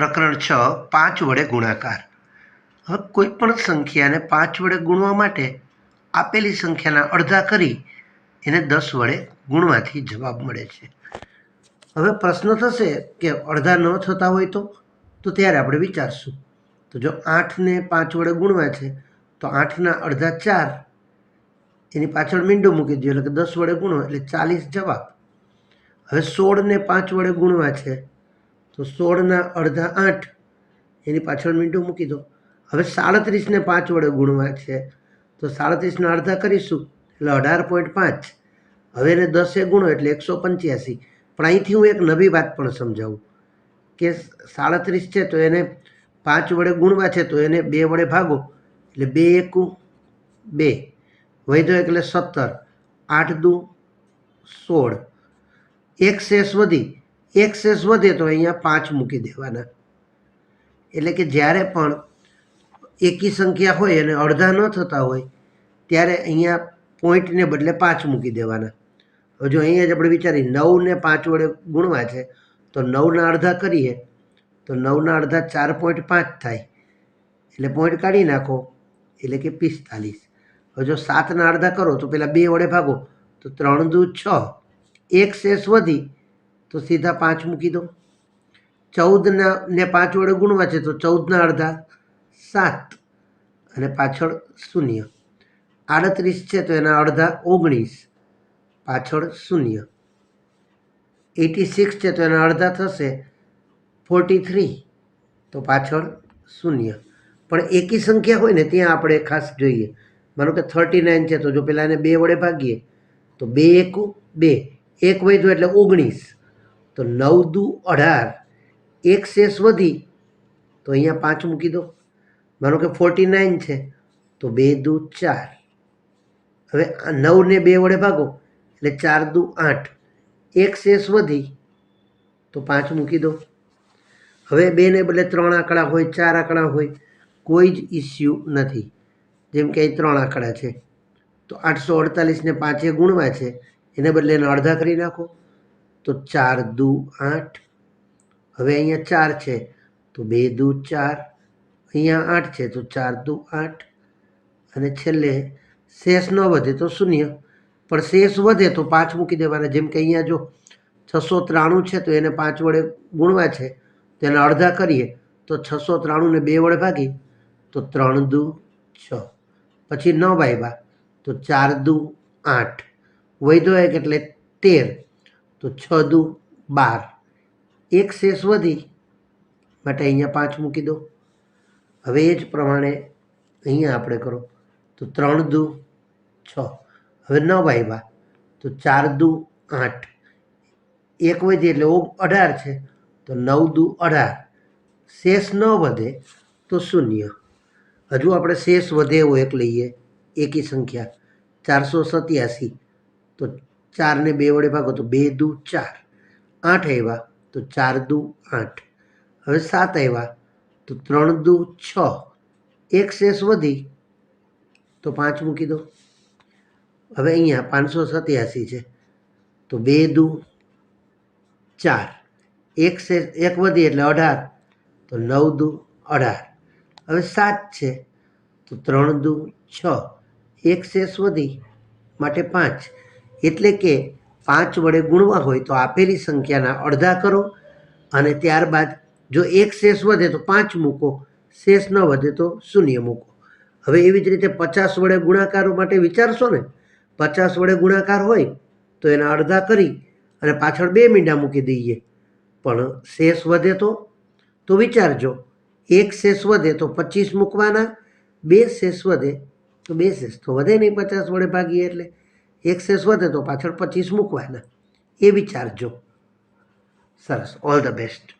પ્રકરણ છ, પાંચ વડે ગુણાકાર. હવે કોઈ પણ સંખ્યાને પાંચ વડે ગુણવા માટે આપેલી સંખ્યાના અડધા કરી એને દસ વડે ગુણવાથી જવાબ મળે છે. હવે પ્રશ્ન થશે કે અડધા ન થતા હોય તો? તો ત્યારે આપણે વિચારશું. તો જો આઠને પાંચ વડે ગુણવા છે, તો આઠના અડધા ચાર, એની પાછળ મીંડો મૂકી દો એટલે કે દસ વડે ગુણો, એટલે ચાલીસ જવાબ. હવે સોળને પાંચ વડે ગુણવા છે તો સોળના અડધા આઠ. એની પાછળ મીંડું મૂકી દો. હવે સાડત્રીસને પાંચ વડે ગુણવા છે. તો સાડત્રીસના અડધા કરીશું. એટલે અઢાર પોઈન્ટ પાંચ. હવે એને દસે ગુણો એટલે એકસો પંચ્યાસી. પણ અહીંથી હું એક નવી વાત પણ સમજાવું. કે સાડત્રીસ છે તો એને પાંચ વડે ગુણવા છે તો એને બે વડે ભાગો. એટલે બે એકું બે. વૈધો એટલે સત્તર. આઠ દુ સોળ. એક શેષ વધી. એક શેષ વધે તો અહીંયા પાંચ મૂકી દેવાના. એટલે કે જ્યારે પણ એકી સંખ્યા હોય અને અડધા ન થતા હોય, ત્યારે અહીંયા પોઈન્ટને બદલે પાંચ મૂકી દેવાના. હજુ અહીંયા જ આપણે વિચારીએ, નવને પાંચ વડે ગુણવા છે, તો નવના અડધા કરીએ, તો નવના અડધા ચાર પોઈન્ટ પાંચ થાય. એટલે પોઈન્ટ કાઢી નાખો, એટલે કે પિસ્તાલીસ. હજુ સાતના અડધા કરો, તો પેલા બે વડે ભાગો, તો ત્રણ દૂ છ. એક શેષ વધી તો સીધા પાંચ મૂકી દો. ચૌદના ને પાંચ વડે ગુણવા છે તો ચૌદના અડધા સાત અને પાછળ શૂન્ય. આડત્રીસ છે તો એના અડધા ઓગણીસ, પાછળ શૂન્ય. એટી સિક્સ છે તો એના અડધા થશે ફોર્ટી થ્રી, તો પાછળ શૂન્ય. પણ એકી સંખ્યા હોય ને ત્યાં આપણે ખાસ જોઈએ. માનો કે થર્ટી નાઇન છે તો જો પેલા એને બે વડે ભાગીએ, તો બે એકું બે. એક વધ્યું એટલે ઓગણીસ. તો નવ દુ અઢાર. એક શેષ વધી, તો અહીંયા પાંચ મૂકી દો. માનો કે ફોર્ટી નાઇન છે, તો બે દુ ચાર. હવે નવને બે વડે ભાગો, એટલે ચાર દુ આઠ. એક શેષ વધી, તો પાંચ મૂકી દો. હવે બેને બદલે ત્રણ આંકડા હોય, ચાર આંકડા હોય, કોઈ જ ઇસ્યુ નથી. જેમ કે અહીં ત્રણ આંકડા છે. તો આઠસો અડતાલીસને પાંચે ગુણવા છે, એને બદલે એને અડધા કરી નાખો. તો ચાર દુ આઠ. હવે અહીંયા ચાર છે, તો બે દુ ચાર. અહીંયા આઠ છે, તો ચાર દુ આઠ. અને છેલ્લે શેષ ન વધે તો શૂન્ય. પણ શેષ વધે તો પાંચ મૂકી દેવાના. જેમ કે અહીંયા જો છસો ત્રાણું છે, તો એને પાંચ વડે ગુણવા છે, તો એને અડધા કરીએ, તો છસો ત્રાણુંને બે વડે ભાગી, તો ત્રણ દુ છ. પછી ન વાવ્યા તો ચાર દુ આઠ. વૈધો એક એટલે તેર. તો છ દુ બાર. એક શેષ વધી, માટે અહીંયા પાંચ મૂકી દો. હવે એ જ પ્રમાણે અહીંયા આપણે કરો. તો ત્રણ દુ છ. હવે ન વાવ્યા તો ચાર દુ આઠ. એક વધી એટલે અઢાર છે. તો નવ દુ અઢાર. શેષ ન વધે તો શૂન્ય. હજુ આપણે શેષ વધે એવો એક લઈએ. એકી સંખ્યા ચારસો સત્યાસી. તો ચારને બે વડે ભાગો તો બે દુ ચાર. આઠ આવ્યા તો ચાર દુ આઠ. હવે સાત આવ્યા તો ત્રણ દુ છ. એક શેષ વધી તો પાંચ મૂકી દો. હવે અહીંયા પાંચસો સત્યાસી છે. તો બે દુ ચાર. એક શેષ, એક વધી એટલે અઢાર. તો નવ દુ અઢાર. હવે સાત છે. તો ત્રણ દુ છ. એક શેષ વધી માટે પાંચ. એટલે કે પાંચ વડે ગુણવા હોય તો આપેલી સંખ્યાના અડધા કરો અને ત્યારબાદ જો એક શેષ વધે તો પાંચ મૂકો, શેષ ન વધે તો શૂન્ય મૂકો. હવે એવી જ રીતે પચાસ વડે ગુણાકારો માટે વિચારશો ને, પચાસ વડે ગુણાકાર હોય તો એના અડધા કરી અને પાછળ બે મીંડા મૂકી દઈએ. પણ શેષ વધે તો તો વિચારજો, એક શેષ વધે તો પચીસ મૂકવાના, બે શેષ વધે તો બે શેષ. તો વધે નહીં પચાસ વડે ભાગીએ એટલે? એક શેષ વધે તો પાછળ પચીસ મૂકવાના. એ વિચારજો. સરસ. All the best